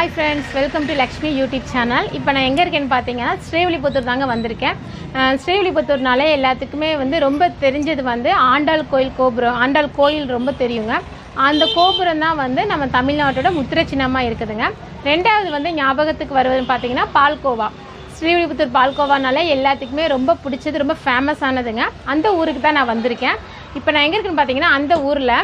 Hi friends welcome to Lakshmi YouTube channel இப்போ நான் எங்கே இருக்கேன்னு பார்த்தீங்கன்னா ஸ்ரீவில்லிபுத்தூர் தாங்க வந்திருக்கேன். அஹ் ஸ்ரீவில்லிபுத்தூர்னாலே எல்லாத்துக்குமே வந்து ரொம்ப தெரிஞ்சது வந்து ஆண்டாள் கோயில் கோபுரம் ஆண்டாள் கோயில் ரொம்ப தெரியுங்க. அந்த கோபுரம் தான் வந்து நம்ம தமிழ்நாட்டோட முத்திரை சின்னமாக இருக்குதுங்க. ரெண்டாவது வந்து ஞாபகத்துக்கு வருவதுன்னு பார்த்தீங்கன்னா பால்கோவா. ஸ்ரீவில்லிபுத்தூர் பால்கோவானாலே எல்லாத்துக்குமே ரொம்ப பிடிச்சது ரொம்ப ஃபேமஸ் ஆனதுங்க. அந்த ஊருக்கு தான் நான் வந்திருக்கேன். இப்போ நான் எங்கே இருக்குன்னு பார்த்தீங்கன்னா அந்த ஊரில்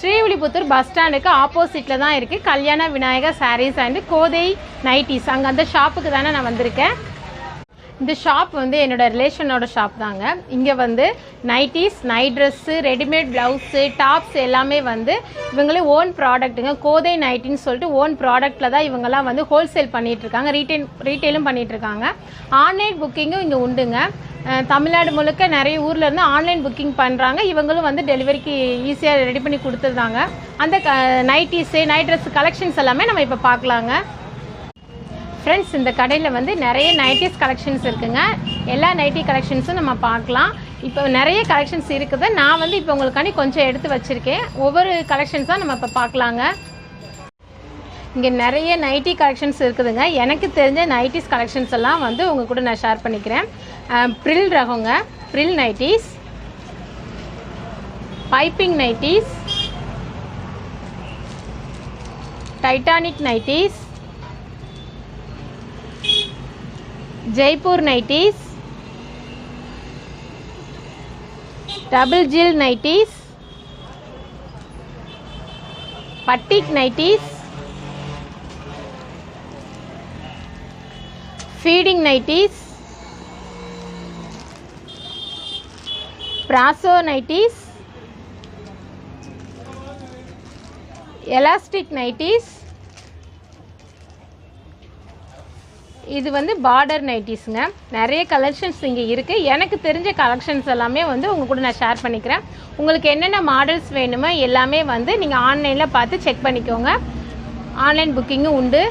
ஸ்ரீவில்லிபுத்தூர் பஸ் ஸ்டாண்டுக்கு ஆப்போசிட்டில் தான் இருக்குது Kalyana Vinayagar sarees and Kothai nighties அங்கே அந்த ஷாப்புக்கு தானே நான் வந்திருக்கேன். இந்த ஷாப் வந்து என்னோட ரிலேஷனோட ஷாப் தாங்க. இங்கே வந்து nighties night dress readymade blouse tops எல்லாமே வந்து இவங்களே ஓன் ப்ராடக்ட்டுங்க கோதை நைட்டின்னு சொல்லிட்டு ஓன் ப்ராடக்ட்டில் தான் இவங்கெல்லாம் வந்து ஹோல்சேல் பண்ணிகிட்ருக்காங்க இருக்காங்க ரீட்டைல் ரீட்டைலும் ஆன்லைன் புக்கிங்கும் இங்கே உண்டுங்க. தமிழ்நாடு முழுக்க நிறைய ஊரில் இருந்து ஆன்லைன் புக்கிங் பண்ணுறாங்க இவங்களும் வந்து டெலிவரிக்கு ஈஸியாக ரெடி பண்ணி கொடுத்துருந்தாங்க அந்த க நைட்டிஸு நைட் ட்ரெஸ் கலெக்ஷன்ஸ் எல்லாமே நம்ம இப்போ பார்க்கலாங்க. ஃப்ரெண்ட்ஸ் இந்த கடையில் வந்து நிறைய நைட்டிஸ் கலெக்ஷன்ஸ் இருக்குங்க. எல்லா நைட்டி கலெக்ஷன்ஸும் நம்ம பார்க்கலாம். இப்போ நிறைய கலெக்ஷன்ஸ் இருக்குது. நான் வந்து இப்போ உங்களுக்காண்டி கொஞ்சம் எடுத்து வச்சுருக்கேன். ஒவ்வொரு கலெக்ஷன்ஸாக நம்ம இப்போ பார்க்கலாங்க. இங்கே நிறைய நைட்டி கலெக்ஷன்ஸ் இருக்குதுங்க. எனக்கு தெரிஞ்ச நைட்டிஸ் கலெக்ஷன்ஸ் எல்லாம் வந்து உங்கள் கூட நான் ஷேர் பண்ணிக்கிறேன். Frill ரகங்க. Frill nighties piping nighties Titanic nighties Jaipur nighties double ஜில் nighties batik nighties feeding nighties brasso nighties elastic nighties இது வந்து பார்டர் நைட்டிஸுங்க நிறைய கலெக்ஷன்ஸ் இங்கே இருக்குது எனக்கு தெரிஞ்ச கலெக்ஷன்ஸ் எல்லாமே வந்து உங்கள் கூட நான் ஷேர் பண்ணிக்கிறேன். உங்களுக்கு என்னென்ன மாடல்ஸ் வேணுமோ எல்லாமே வந்து நீங்கள் ஆன்லைனில் பார்த்து செக் பண்ணிக்கோங்க. ஆன்லைன் புக்கிங்கும் உண்டு.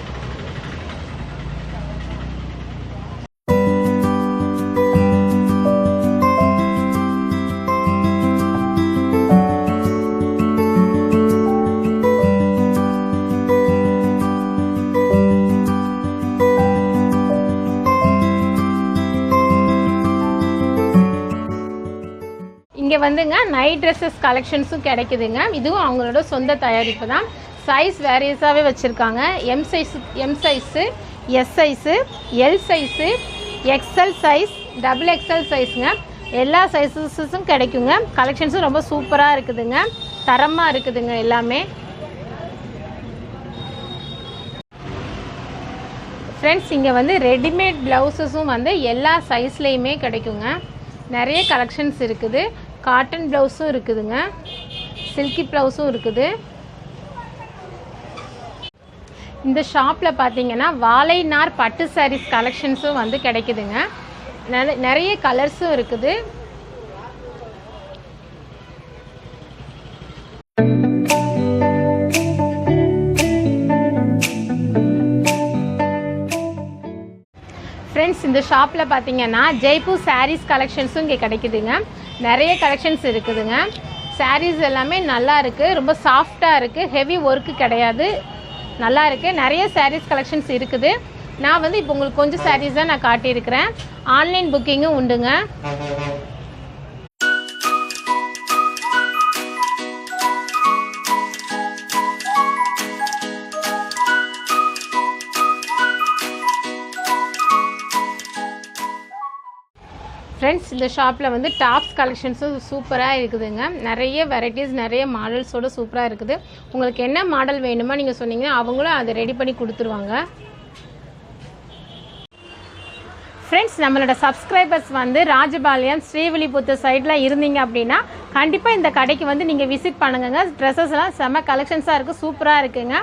இங்கே வந்துங்க நைட் ட்ரெஸ்ஸஸ் கலெக்ஷன்ஸும் கிடைக்குதுங்க. இதுவும் அவங்களோட சொந்த தயாரிப்பு தான். சைஸ் வேரியஸாகவே வச்சுருக்காங்க. M size M size S size L size XL size double XL சைஸுங்க எல்லா சைஸஸும் கிடைக்குங்க. கலெக்ஷன்ஸும் ரொம்ப சூப்பராக இருக்குதுங்க. தரமாக இருக்குதுங்க எல்லாமே. ஃப்ரெண்ட்ஸ் இங்கே வந்து ரெடிமேட் ப்ளவுஸஸும் வந்து எல்லா சைஸ்லேயுமே கிடைக்குங்க. நிறைய கலெக்ஷன்ஸ் இருக்குது. காட்டன் ப்ளவுஸும் இருக்குதுங்க. சில்கி ப்ளவுஸும் இருக்குது. இந்த ஷாப்பில் பார்த்தீங்கன்னா வாழைநார் பட்டு சாரீஸ் கலெக்ஷன்ஸும் வந்து கிடைக்குதுங்க. நிறைய நிறைய கலர்ஸும் இருக்குது. ஃப்ரெண்ட்ஸ் இந்த ஷாப்பில் பார்த்தீங்கன்னா ஜெய்ப்பூர் சாரீஸ் கலெக்ஷன்ஸும் இங்கே கிடைக்குதுங்க. நிறைய கலெக்ஷன்ஸ் இருக்குதுங்க. சாரீஸ் எல்லாமே நல்லா இருக்குது ரொம்ப சாஃப்டாக இருக்குது ஹெவி ஒர்க்கு கிடையாது. நல்லா இருக்குது நிறைய சாரீஸ் கலெக்ஷன்ஸ் இருக்குது. நான் வந்து இப்போ உங்களுக்கு கொஞ்சம் சாரீஸ் தான் நான் காட்டியிருக்கிறேன். ஆன்லைன் புக்கிங்கும் உண்டுங்க. ஃப்ரெண்ட்ஸ் இந்த ஷாப்பில் வந்து டாப்ஸ் கலெக்ஷன்ஸும் சூப்பராக இருக்குதுங்க. நிறைய வெரைட்டிஸ் நிறைய மாடல்ஸோட சூப்பராக இருக்குது. உங்களுக்கு என்ன மாடல் வேணுமோ நீங்கள் சொன்னீங்கன்னா அவங்களும் அதை ரெடி பண்ணி கொடுத்துருவாங்க. ஃப்ரெண்ட்ஸ் நம்மளோட சப்ஸ்கிரைபர்ஸ் வந்து ராஜபாளையம் ஸ்ரீவில்லிபுத்தூர் சைடில் இருந்தீங்க அப்படின்னா கண்டிப்பாக இந்த கடைக்கு வந்து நீங்கள் விசிட் பண்ணுங்கங்க. ட்ரெஸ்ஸஸ்லாம் செம்ம கலெக்ஷன்ஸாக இருக்குது சூப்பராக இருக்குங்க.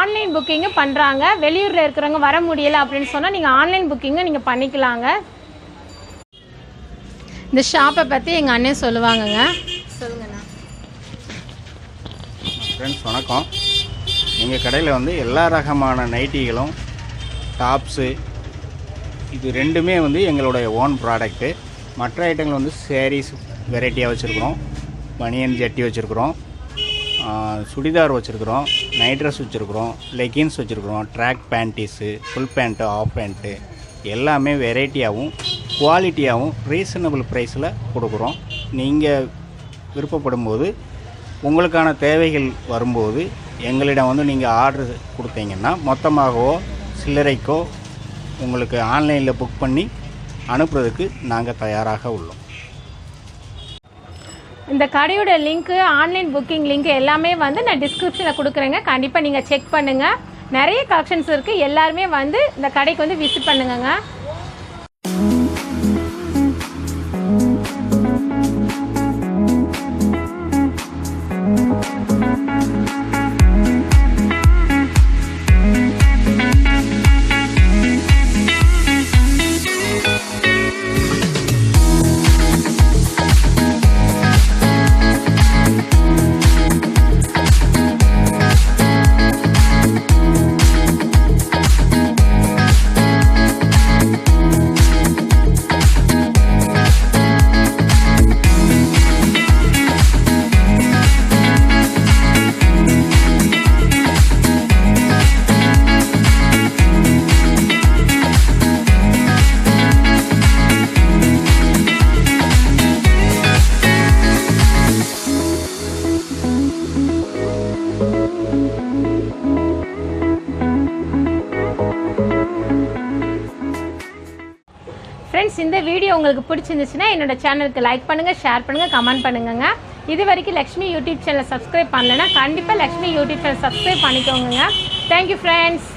ஆன்லைன் புக்கிங்கும் பண்ணுறாங்க வெளியூரில் இருக்கிறவங்க வர முடியலை அப்படின்னு சொன்னால் நீங்கள் ஆன்லைன் புக்கிங்கும் நீங்கள் பண்ணிக்கலாங்க. இந்த ஷாப்பை பற்றி எங்கள் அண்ணன் சொல்லுவாங்கங்க. சொல்லுங்கண்ணா. ஃப்ரெண்ட்ஸ் வணக்கம். எங்கள் கடையில் வந்து எல்லா ரகமான நைட்டிகளும் டாப்ஸு இது ரெண்டுமே வந்து எங்களுடைய ஓன் ப்ராடக்ட்டு மற்ற ஐட்டங்கள் வந்து சேரீஸ் வெரைட்டியாக வச்சுருக்குறோம். பனியன் ஜட்டி வச்சுருக்குறோம். சுடிதார் வச்சுருக்குறோம். நைட் ட்ரெஸ் வச்சுருக்குறோம். லெகின்ஸ் வச்சுருக்குறோம். Track panties full pant half pant எல்லாமே வெரைட்டியாகவும் குவாலிட்டியாகவும் ரீசனபிள் ப்ரைஸில் கொடுக்குறோம். நீங்கள் விருப்பப்படும் போது உங்களுக்கான தேவைகள் வரும்போது எங்களிடம் வந்து நீங்கள் ஆர்டர் கொடுத்தீங்கன்னா மொத்தமாகவோ சில்லறைக்கோ உங்களுக்கு ஆன்லைனில் புக் பண்ணி அனுப்புறதுக்கு நாங்கள் தயாராக உள்ளோம். இந்த கடையோட லிங்க்கு ஆன்லைன் புக்கிங் லிங்க் எல்லாமே வந்து நான் டிஸ்கிரிப்ஷனில் கொடுக்குறேங்க. கண்டிப்பாக நீங்கள் செக் பண்ணுங்கள் நிறைய கலெக்ஷன்ஸ் இருக்குது எல்லாருமே வந்து இந்த கடைக்கு வந்து விசிட் பண்ணுங்கங்க. ஃப்ரெண்ட்ஸ் இந்த வீடியோ உங்களுக்கு பிடிச்சிருந்துச்சுன்னா என்னோட சேனலுக்கு லைக் பண்ணுங்கள் ஷேர் பண்ணுங்கள் கமெண்ட் பண்ணுங்க இது வரைக்கும் லக்ஷ்மி யூடியூப் சேனலை சப்ஸ்கிரைப் பண்ணலைன்னா கண்டிப்பாக லக்ஷ்மி யூடியூப் சேனல் சப்ஸ்கிரைப் பண்ணிக்கோங்க தேங்க்யூ ஃப்ரெண்ட்ஸ்